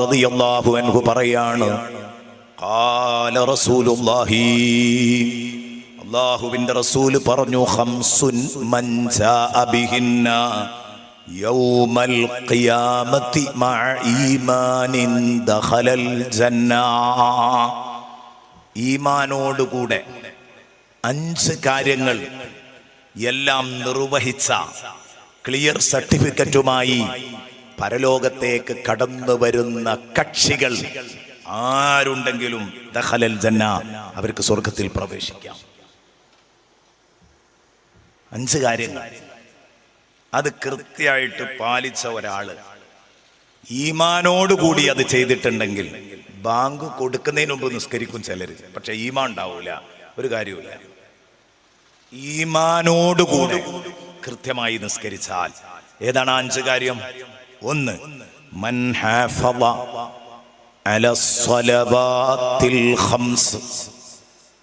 റളിയല്ലാഹു അൻഹു പറയാണ് ഖാല റസൂലുള്ളാഹി. അള്ളാഹുവിന്റെ റസൂൽ പറഞ്ഞു ഹംസുൻ മൻജ അബിഹിന്ന യൗമൽ ഖിയാമത്തി ഈമാനിൻ ദഖലൽ ജന്ന. ഈമാനോടുകൂടെ അഞ്ച് കാര്യങ്ങൾ എല്ലാം നിർവഹിച്ച ക്ലിയർ സർട്ടിഫിക്കറ്റുമായി പരലോകത്തേക്ക് കടന്നു വരുന്ന കക്ഷികൾ ആരുണ്ടെങ്കിലും ജന്ന അവർക്ക് സ്വർഗത്തിൽ പ്രവേശിക്കാം. അഞ്ച് കാര്യങ്ങൾ. അത് കൃത്യമായിട്ട് പാലിച്ച ഒരാൾ ഈമാനോടുകൂടി അത് ചെയ്തിട്ടുണ്ടെങ്കിൽ ബാങ്ക് കൊടുക്കുന്നതിന് മുമ്പ് നിസ്കരിക്കും ചിലര്. പക്ഷെ ഈമാൻ ഉണ്ടാവില്ല ഒരു കാര്യമില്ല ഈമാനോടുകൂടി കൃത്യമായി നിസ്കരിച്ചാൽ ഏതാണ് അഞ്ച് കാര്യം? ഒന്ന്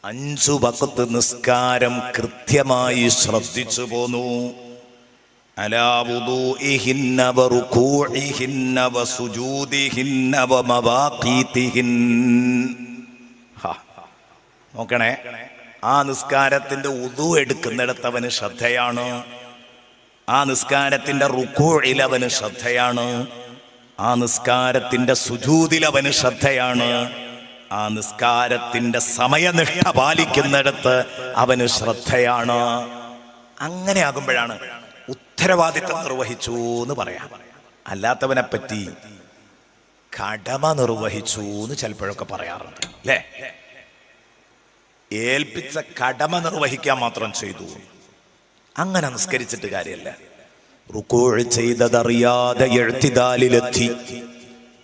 അഞ്ചു വക്കത്ത് നിസ്കാരം കൃത്യമായി ശ്രദ്ധിച്ചു പോന്നു. നോക്കണേ ആ നിസ്കാരത്തിന്റെ ഉദു എടുക്കുന്നിടത്തവന് ശ്രദ്ധയാണ്. ആ നിസ്കാരത്തിന്റെ റുക്കോഴിൽ അവന് ശ്രദ്ധയാണ്. ആ നിസ്കാരത്തിന്റെ സുജൂതിൽ അവന് ശ്രദ്ധയാണ്. ആ നിസ്കാരത്തിന്റെ സമയനിഷ്ഠ പാലിക്കുന്നിടത്ത് അവന് ശ്രദ്ധയാണ്. അങ്ങനെ ആകുമ്പോഴാണ് ഉത്തരവാദിത്തം നിർവഹിച്ചു എന്ന് പറയാം. അല്ലാത്തവനെ പറ്റി കടമ നിർവഹിച്ചു എന്ന് ചിലപ്പോഴൊക്കെ പറയാറുണ്ട് അല്ലേ? ഏൽപ്പിച്ച കടമ നിർവഹിക്കാൻ മാത്രം ചെയ്തു. അങ്ങനെ നിസ്കരിച്ചിട്ട് കാര്യമല്ല റുക്കോൾ ചെയ്തതറിയാതെ എഴുത്തിദാലിലെത്തി.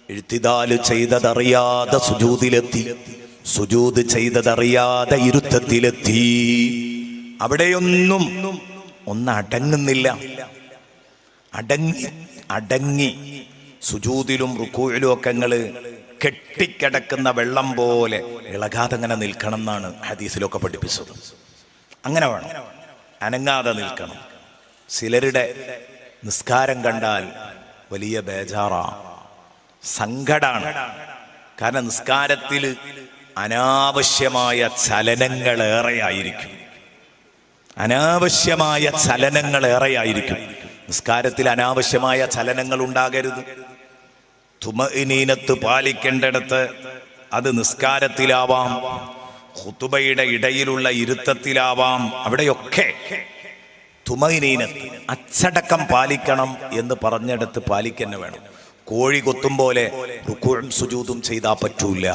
എഴുത്തിദാൽ ചെയ്തതറിയാതെ സുജൂതിലെത്തി. സുജൂത് ചെയ്തതറിയാതെ ഇരുത്തത്തിലെത്തി. അവിടെയൊന്നും ഒന്ന് അടങ്ങുന്നില്ല. അടങ്ങി അടങ്ങി സുജൂതിലും റുക്കൂഴിലും ഒക്കെ നിങ്ങൾ കെട്ടിക്കിടക്കുന്ന വെള്ളം പോലെ ഇളകാതെ അങ്ങനെ നിൽക്കണം എന്നാണ് ഹദീസിലൊക്കെ പഠിപ്പിച്ചത്. അങ്ങനെ വേണം. അനങ്ങാതെ നിൽക്കണം. ചിലരുടെ നിസ്കാരം കണ്ടാൽ വലിയ ബേജാറാ. സങ്കടാണ്. കാരണം നിസ്കാരത്തിൽ അനാവശ്യമായ ചലനങ്ങൾ ഏറെയായിരിക്കും. അനാവശ്യമായ ചലനങ്ങൾ ഏറെയായിരിക്കും. നിസ്കാരത്തിൽ അനാവശ്യമായ ചലനങ്ങൾ ഉണ്ടാകരുത്. തുമഇനീനത്ത് പാലിക്കേണ്ടിടത്ത് അത് നിസ്കാരത്തിലാവാം. ഹുത്തുബയുടെ ഇടയിലുള്ള ഇരുത്തത്തിലാവാം അവിടെയൊക്കെ. തുമഇനീനത്ത് അച്ചടക്കം പാലിക്കണം എന്ന് പറഞ്ഞെടുത്ത് പാലിക്കന്നെ വേണം. കോഴി കൊത്തും പോലെ റുക്കുഴും സുജൂതും ചെയ്താ പറ്റൂല.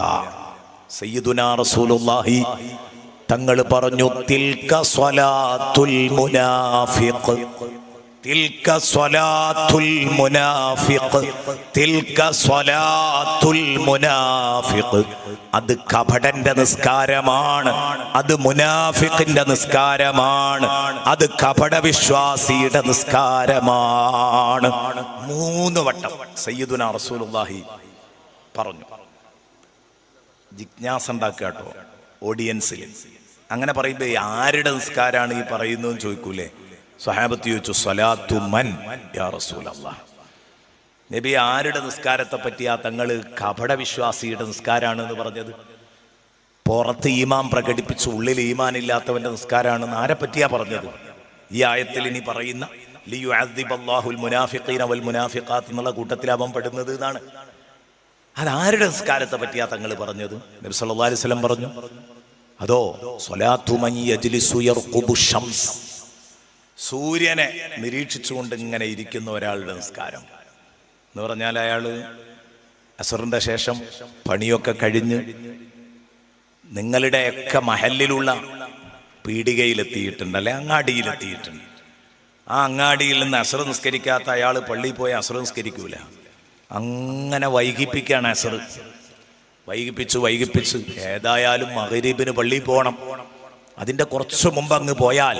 സയ്യിദുനാ റസൂലുള്ളാഹി തങ്ങൾ പറഞ്ഞു തിൽക സ്വലാത്തുൽ മുനാഫിഖ്. തിൽക സ്വലാത്തുൽ മുനാഫിഖ്. തിൽക്ക സ്വലാത്തുൽ മുനാഫിഖ്. അത് കപടന്റെ നിസ്കാരമാണ്. അത് മുനാഫിഖിന്റെ നിസ്കാരമാണ്. അത് കപട വിശ്വാസിയുടെ നിസ്കാരമാണ്. മൂന്ന് വട്ടം സയ്യിദുന റസൂലുള്ളാഹി പറഞ്ഞു. ജിജ്ഞാസ ഉണ്ടാക്കുക കേട്ടോ. ഓഡിയൻസിൽ അങ്ങനെ പറയുമ്പോ ആരുടെ നിസ്കാരമാണ് ഈ പറയുന്നതെന്ന് ചോദിക്കൂലേ? സ്വഹാബത്ത് ചോദിച്ചു സ്വലാത്തു മൻ? യാ നബി ആരുടെ നിസ്കാരത്തെ പറ്റിയാ തങ്ങൾ കപട വിശ്വാസിയുടെ നിസ്കാരമാണ് എന്ന് പറഞ്ഞത്? പുറത്ത് ഈമാൻ പ്രകടിപ്പിച്ച് ഉള്ളിൽ ഈമാൻ ഇല്ലാത്തവന്റെ നിസ്കാരാണെന്ന് ആരെ പറ്റിയാ പറഞ്ഞത്? ഈ ആയത്തിൽ ഇനി പറയുന്ന എന്നുള്ള കൂട്ടത്തിൽ അവൻ പെടുന്നത് എന്നാണ് അതാരുടെ നിസ്കാരത്തെ പറ്റിയാ തങ്ങൾ പറഞ്ഞത്? നബി സല്ലല്ലാഹു അലൈഹി വസല്ലം പറഞ്ഞു അതോ സ്വലാത്തു മൻ യജ്ലിസു യർഖുബു സൂര്യനെ നിരീക്ഷിച്ചുകൊണ്ട് ഇങ്ങനെ ഇരിക്കുന്ന ഒരാളുടെ നിസ്കാരം. എന്ന് പറഞ്ഞാൽ അയാൾ അസുറിന്റെ ശേഷം പണിയൊക്കെ കഴിഞ്ഞ് നിങ്ങളുടെയൊക്കെ മഹലിലുള്ള പീടികയിലെത്തിയിട്ടുണ്ട് അല്ലെ അങ്ങാടിയിലെത്തിയിട്ടുണ്ട്. ആ അങ്ങാടിയിൽ നിന്ന് അസർ നിസ്കരിക്കാത്ത അയാൾ പള്ളിയിൽ പോയി അസർ നിസ്കരിക്കൂല. അങ്ങനെ വൈകിപ്പിക്കുകയാണ് അസർ. വൈകിപ്പിച്ച് വൈകിപ്പിച്ച് ഏതായാലും മകരീബിന് പള്ളിയിൽ പോകണം അതിന്റെ കുറച്ചു മുമ്പ് അങ്ങ് പോയാൽ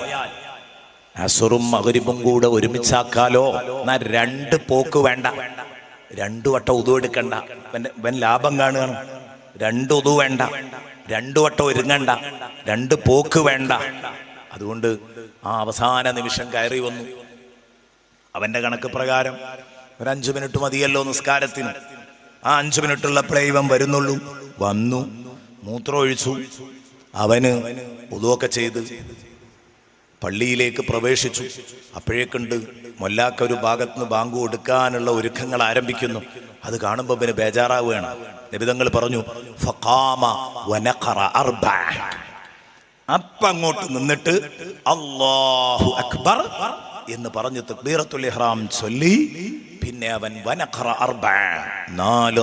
അസുറും മകരിബും കൂടെ ഒരുമിച്ചാക്കാലോ? എന്നാ രണ്ട് പോക്ക് വേണ്ട. രണ്ടു വട്ടം ഉതു എടുക്കണ്ട. ഇവൻ- ലാഭം കാണുകയാണ്. രണ്ട് ഉതു വേണ്ട. രണ്ടു വട്ടം ഒരുങ്ങണ്ട. രണ്ട് പോക്ക് വേണ്ട. അതുകൊണ്ട് ആ അവസാന നിമിഷം കയറി വന്നു. അവന്റെ കണക്ക് പ്രകാരം ഒരു അഞ്ചു മിനിറ്റ് മതിയല്ലോ നിസ്കാരത്തിന്. ആ അഞ്ചു മിനിറ്റുള്ളപ്പോഴേ ഇവൻ വരുന്നുള്ളൂ. വന്നു. മൂത്രം ഒഴിച്ചു. അവന് ഉതുവൊക്കെ ചെയ്ത്. പള്ളിയിലേക്ക് പ്രവേശിച്ചു. അപ്പോഴേക്കുണ്ട് മൊല്ലാക്ക ഒരു ഭാഗത്തുനിന്ന് ബാങ്കു എടുക്കാനുള്ള ഒരുക്കങ്ങൾ ആരംഭിക്കുന്നു. അത് കാണുമ്പോൾ പിന്നെ ബേജാറാവുകയാണ്. നിബിതങ്ങൾ പറഞ്ഞു അപ്പങ്ങോട്ട് നിന്നിട്ട് അള്ളാഹു അക്ബർ എന്ന് പറഞ്ഞ് തക്ബീറത്തുൽ ഇഹ്റാം ചൊല്ലി പിന്നെ അവൻ വനഖറ അർബ നാല്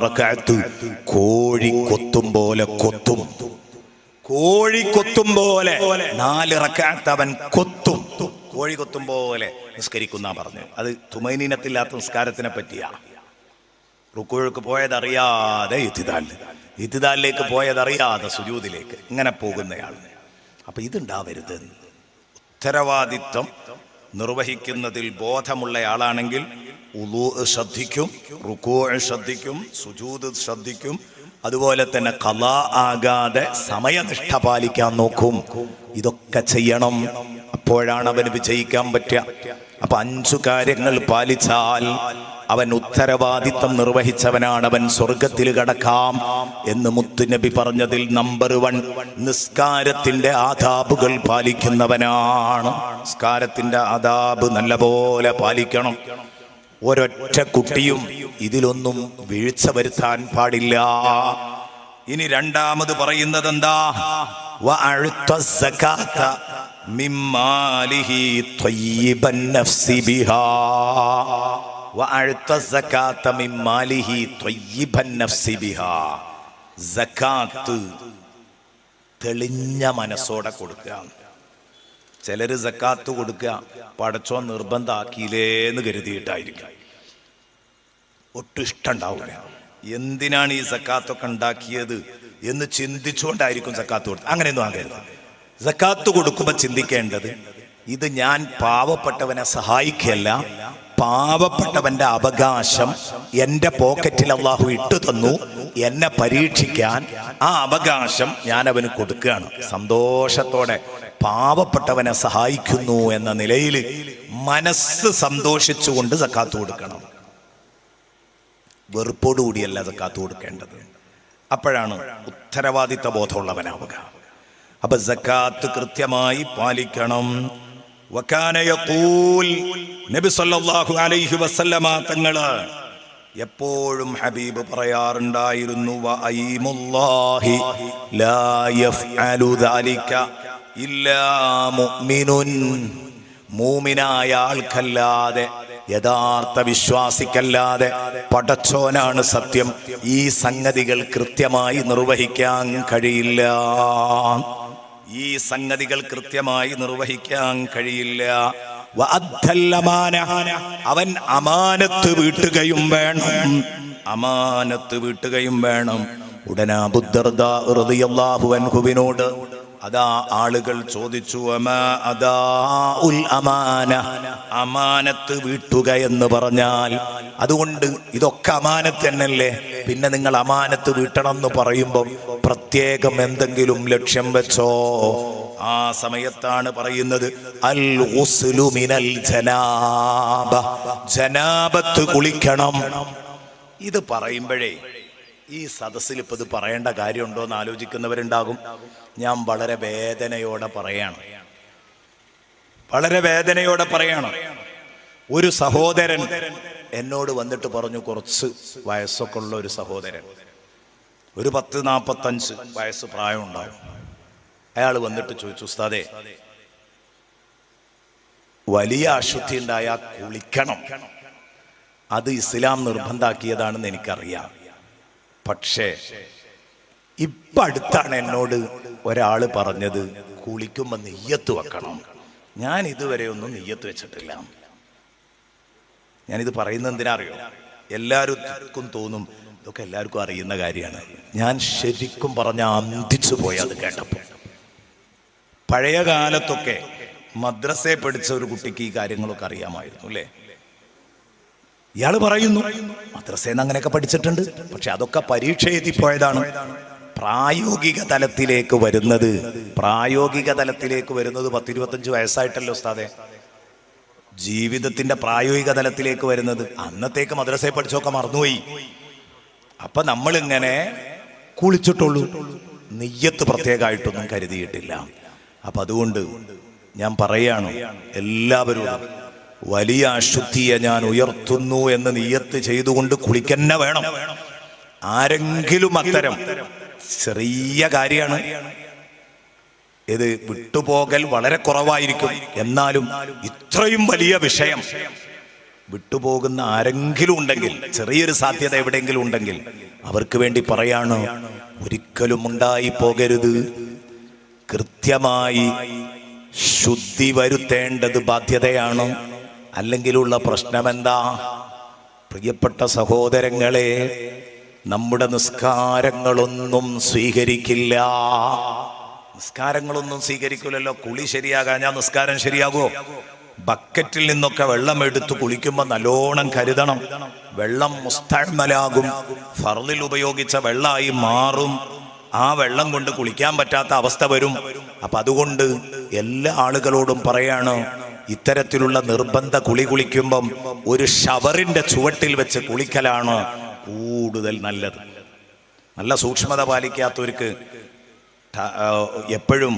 കോഴി കൊത്തും പോലെ കൊത്തും. കോഴി കൊത്തും പോലെ നാല് അവൻ കൊത്തും. കോഴി കൊത്തും പോലെ നിസ്കരിക്കുന്ന പറഞ്ഞു. അത് തുമൈനീനത്തില്ലാത്ത നിസ്കാരത്തിനെ പറ്റിയാ. റുക്കോഴുക്ക് പോയതറിയാതെ ഇത്തിദാൽ ഇത്തിദാലിലേക്ക് പോയതറിയാതെ സുജൂതിലേക്ക് ഇങ്ങനെ പോകുന്നയാൾ. അപ്പൊ ഇതുണ്ടാവരുത്. ഉത്തരവാദിത്വം നിർവഹിക്കുന്നതിൽ ബോധമുള്ളയാളാണെങ്കിൽ ഉലൂ ശ്രദ്ധിക്കും റുക്കോ ശ്രദ്ധിക്കും സുജൂത് ശ്രദ്ധിക്കും അതുപോലെ തന്നെ കല ആകാതെ സമയനിഷ്ഠ പാലിക്കാൻ നോക്കും. ഇതൊക്കെ ചെയ്യണം. അപ്പോഴാണ് അവന് വിജയിക്കാൻ പറ്റുക. അപ്പൊ അഞ്ചു കാര്യങ്ങൾ പാലിച്ചാൽ അവൻ ഉത്തരവാദിത്തം നിർവഹിച്ചവനാണ്. അവൻ സ്വർഗത്തിൽ കടക്കാം എന്ന് മുത്തുനബി പറഞ്ഞതിൽ നമ്പർ വൺ നിസ്കാരത്തിന്റെ ആദാബുകൾ പാലിക്കുന്നവനാണ്. നിസ്കാരത്തിന്റെ ആദാബ് നല്ലപോലെ പാലിക്കണം. ഒരൊറ്റ കുട്ടിയും ഇതിലൊന്നും വീഴ്ച വരുത്താൻ പാടില്ല. ഇനി രണ്ടാമത് പറയുന്നത് എന്താ തെളിഞ്ഞ മനസ്സോടെ കൊടുക്കുക. ചിലര് സക്കാത്ത് കൊടുക്കുക പടച്ചോ നിർബന്ധാക്കിയില്ലേന്ന് കരുതിയിട്ടായിരിക്കും. ഒട്ടും ഇഷ്ടമുണ്ടാവില്ല എന്തിനാണ് ഈ സക്കാത്തൊക്കെ ഉണ്ടാക്കിയത് എന്ന് ചിന്തിച്ചുകൊണ്ടായിരിക്കും സക്കാത്ത് കൊടുത്തത്. അങ്ങനെയൊന്നും ആകരുത്. സക്കാത്ത് കൊടുക്കുമ്പോൾ ചിന്തിക്കേണ്ടത് ഇത് ഞാൻ പാവപ്പെട്ടവനെ സഹായിക്കല്ല പാവപ്പെട്ടവന്റെ അവകാശം എന്റെ പോക്കറ്റിൽ അള്ളാഹു ഇട്ടു തന്നു എന്നെ പരീക്ഷിക്കാൻ ആ അവകാശം ഞാൻ അവന് കൊടുക്കുകയാണ്. സന്തോഷത്തോടെ പാവപ്പെട്ടവനെ സഹായിക്കുന്നു എന്ന നിലയിൽ മനസ്സ് സന്തോഷിച്ചുകൊണ്ട് സക്കാത്ത് കൊടുക്കണം. വെറുപ്പോടുകൂടിയല്ല സക്കാത്ത് കൊടുക്കേണ്ടത്. അപ്പോഴാണ് ഉത്തരവാദിത്ത ബോധമുള്ളവനാവുക. അപ്പൊ സക്കാത്ത് കൃത്യമായി പാലിക്കണം. നബി സല്ലല്ലാഹു അലൈഹി വസല്ലമ തങ്ങൾ എപ്പോഴും ഹബീബ് പറയാറുണ്ടായിരുന്നു മൂമിനായ ആൾക്കല്ലാതെ യഥാർത്ഥ വിശ്വാസിക്കല്ലാതെ പടച്ചോനാണ് സത്യം. ഈ സംഗതികൾ കൃത്യമായി നിർവഹിക്കാൻ കഴിയില്ല. ഈ സംഗതികൾ കൃത്യമായി നിർവഹിക്കാൻ കഴിയില്ല. അവൻ അമാനത്ത് വീട്ടുകയും വേണം. അമാനത്ത് വീട്ടുകയും വേണം. ഉടനെ അബുദ്ദർദാഹുവിനോട് അതാ ആളുകൾ ചോദിച്ചു അതാ ഉൽ അമാന? അമാനത്ത് വീട്ടുക എന്ന് പറഞ്ഞാൽ അതുകൊണ്ട് ഇതൊക്കെ അമാനത്ത് തന്നെയല്ലേ? പിന്നെ നിങ്ങൾ അമാനത്ത് വീട്ടണം എന്ന് പറയുമ്പോൾ പ്രത്യേകം എന്തെങ്കിലും ലക്ഷ്യം വെച്ചോ? ആ സമയത്താണ് പറയുന്നത് അൽ മിനൽ ജനാബ. ജനാബത്ത് കുളിക്കണം. ഇത് പറയുമ്പോഴേ ഈ സദസ്സിൽ ഇപ്പൊ ഇത് പറയേണ്ട കാര്യമുണ്ടോ എന്ന് ആലോചിക്കുന്നവരുണ്ടാകും. ഞാൻ വളരെ വേദനയോടെ പറയാണ്. വളരെ വേദനയോടെ പറയാണ്. ഒരു സഹോദരൻ എന്നോട് വന്നിട്ട് പറഞ്ഞു കുറച്ച് വയസ്സൊക്കെ ഉള്ള ഒരു സഹോദരൻ. ഒരു പത്ത് നാൽപ്പത്തഞ്ച് വയസ്സ് പ്രായമുണ്ടാവും. അയാൾ വന്നിട്ട് ചോദിച്ചു ഉസ്താദേ വലിയ അശുദ്ധി ഉണ്ടായാൽ കുളിക്കണം. അത് ഇസ്ലാം നിർബന്ധാക്കിയതാണെന്ന് എനിക്കറിയാം. പക്ഷേ ഇപ്പ അടുത്താണ് എന്നോട് ഒരാൾ പറഞ്ഞത് കുളിക്കുമ്പോ നെയ്യത്ത് വെക്കണം. ഞാൻ ഇതുവരെ ഒന്നും നെയ്യത്ത് വെച്ചിട്ടില്ല. ഞാനിത് പറയുന്നത് എന്തിനാ അറിയോ? എല്ലാവർക്കും തോന്നും ഇതൊക്കെ എല്ലാവർക്കും അറിയുന്ന കാര്യമാണ്. ഞാൻ ശരിക്കും പറഞ്ഞ അന്തിച്ചു പോയി അത് കേട്ടപ്പോൾ പഴയ കാലത്തൊക്കെ മദ്രസയെ പഠിച്ച ഒരു കുട്ടിക്ക് ഈ കാര്യങ്ങളൊക്കെ അറിയാമായിരുന്നു അല്ലേ? ഇയാൾ പറയുന്നു മദ്രസേന്ന് അങ്ങനെയൊക്കെ പഠിച്ചിട്ടുണ്ട്. പക്ഷെ അതൊക്കെ പരീക്ഷ എഴുതി പോയതാണ്. പ്രായോഗിക തലത്തിലേക്ക് വരുന്നത് പ്രായോഗിക തലത്തിലേക്ക് വരുന്നത് പത്തിരുപത്തഞ്ച് വയസ്സായിട്ടല്ലോ ഉസ്താദെ? ജീവിതത്തിന്റെ പ്രായോഗിക തലത്തിലേക്ക് വരുന്നത് അന്നത്തേക്ക് മദ്രസയെ പഠിച്ചൊക്കെ മറന്നുപോയി. അപ്പൊ നമ്മളിങ്ങനെ കുളിച്ചിട്ടുള്ളൂ. നെയ്യത്ത് പ്രത്യേകമായിട്ടൊന്നും കരുതിയിട്ടില്ല. അപ്പൊ അതുകൊണ്ട് ഞാൻ പറയാണ് എല്ലാവരോടും വലിയ അശുദ്ധിയെ ഞാൻ ഉയർത്തുന്നു എന്ന് നീയത്ത് ചെയ്തുകൊണ്ട് കുളിക്കന്നെ വേണം. ആരെങ്കിലും അത്തരം ചെറിയ കാര്യമാണ്. ഇത് വിട്ടുപോകൽ വളരെ കുറവായിരിക്കും. എന്നാലും ഇത്രയും വലിയ വിഷയം. വിട്ടുപോകുന്ന ആരെങ്കിലും ഉണ്ടെങ്കിൽ ചെറിയൊരു സാധ്യത എവിടെയെങ്കിലും ഉണ്ടെങ്കിൽ അവർക്ക് വേണ്ടി പറയാണ് ഒരിക്കലും ഉണ്ടായി പോകരുത് കൃത്യമായി ശുദ്ധി വരുത്തേണ്ടത് ബാധ്യതയാണ്. അല്ലെങ്കിലുള്ള പ്രശ്നമെന്താ? പ്രിയപ്പെട്ട സഹോദരങ്ങളെ നമ്മുടെ നിസ്കാരങ്ങളൊന്നും സ്വീകരിക്കില്ല. നിസ്കാരങ്ങളൊന്നും സ്വീകരിക്കില്ലല്ലോ കുളി ശരിയാകാൻ ഞാൻ നിസ്കാരം ശരിയാകുമോ ബക്കറ്റിൽ നിന്നൊക്കെ വെള്ളം എടുത്ത് കുളിക്കുമ്പോൾ നല്ലോണം കരുതണം. വെള്ളം മുസ്തഴ്മലാകും ഫർദിൽ ഉപയോഗിച്ച വെള്ളമായി മാറും. ആ വെള്ളം കൊണ്ട് കുളിക്കാൻ പറ്റാത്ത അവസ്ഥ വരും. അപ്പൊ അതുകൊണ്ട് എല്ലാ ആളുകളോടും പറയാണ് ഇത്തരത്തിലുള്ള നിർബന്ധ കുളി കുളിക്കുമ്പം ഒരു ഷവറിന്റെ ചുവട്ടിൽ വെച്ച് കുളിക്കലാണ് കൂടുതൽ നല്ലത്. നല്ല സൂക്ഷ്മത പാലിക്കാത്തവർക്ക് എപ്പോഴും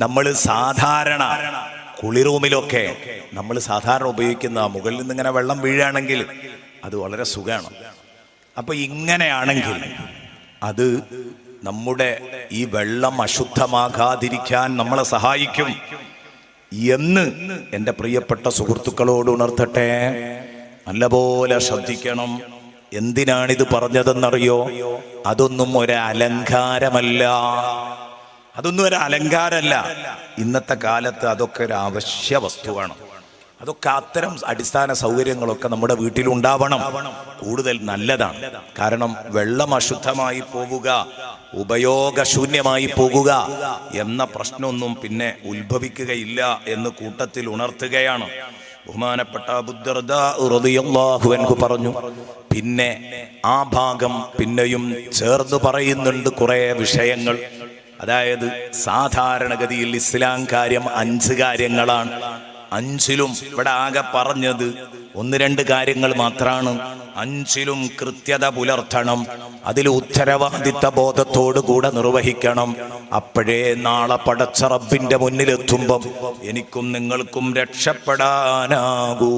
നമ്മൾ സാധാരണ കുളിറൂമിലൊക്കെ നമ്മൾ സാധാരണ ഉപയോഗിക്കുന്ന മുകളിൽ നിന്ന് ഇങ്ങനെ വെള്ളം വീഴുകയാണെങ്കിൽ അത് വളരെ സുഖമാണ് അപ്പൊ ഇങ്ങനെയാണെങ്കിൽ അത് നമ്മുടെ ഈ വെള്ളം അശുദ്ധമാകാതിരിക്കാൻ നമ്മളെ സഹായിക്കും. എന്ന് എന്റെ പ്രിയപ്പെട്ട സുഹൃത്തുക്കളോട് ഉണർത്തട്ടെ. നല്ലപോലെ ശ്രദ്ധിക്കണം. എന്തിനാണിത് പറഞ്ഞതെന്നറിയോ? അതൊന്നും ഒരു അലങ്കാരമല്ല. അതൊന്നും ഒരു അലങ്കാരമല്ല. ഇന്നത്തെ കാലത്ത് അതൊക്കെ ഒരു അവശ്യ വസ്തുവാണ്. അതൊക്കെ അത്തരം അടിസ്ഥാന സൗകര്യങ്ങളൊക്കെ നമ്മുടെ വീട്ടിൽ ഉണ്ടാവണം കൂടുതൽ നല്ലതാണ്. കാരണം വെള്ളം അശുദ്ധമായി പോവുക ഉപയോഗശൂന്യമായി പോകുക എന്ന പ്രശ്നമൊന്നും പിന്നെ ഉത്ഭവിക്കുകയില്ല എന്ന് കൂട്ടത്തിൽ ഉണർത്തുകയാണ്. ബഹുമാനപ്പെട്ട ബുദ്ധർദാഹു പറഞ്ഞു പിന്നെ ആ ഭാഗം പിന്നെയും ചേർന്ന് പറയുന്നുണ്ട് കുറെ വിഷയങ്ങൾ. അതായത് സാധാരണഗതിയിൽ ഇസ്ലാം കാര്യം അഞ്ച് കാര്യങ്ങളാണ്. അഞ്ചിലും ഇവിടെ ആകെ പറഞ്ഞത് ഒന്ന് രണ്ട് കാര്യങ്ങൾ മാത്രമാണ് അഞ്ചിലും കൃത്യത പുലർത്തണം. അതിൽ ഉത്തരവാദിത്ത ബോധത്തോടു കൂടെ നിർവഹിക്കണം. അപ്പോഴേ നാളെ പടച്ച റബ്ബിന്റെ മുന്നിലെത്തുമ്പം എനിക്കും നിങ്ങൾക്കും രക്ഷപ്പെടാനാകൂ.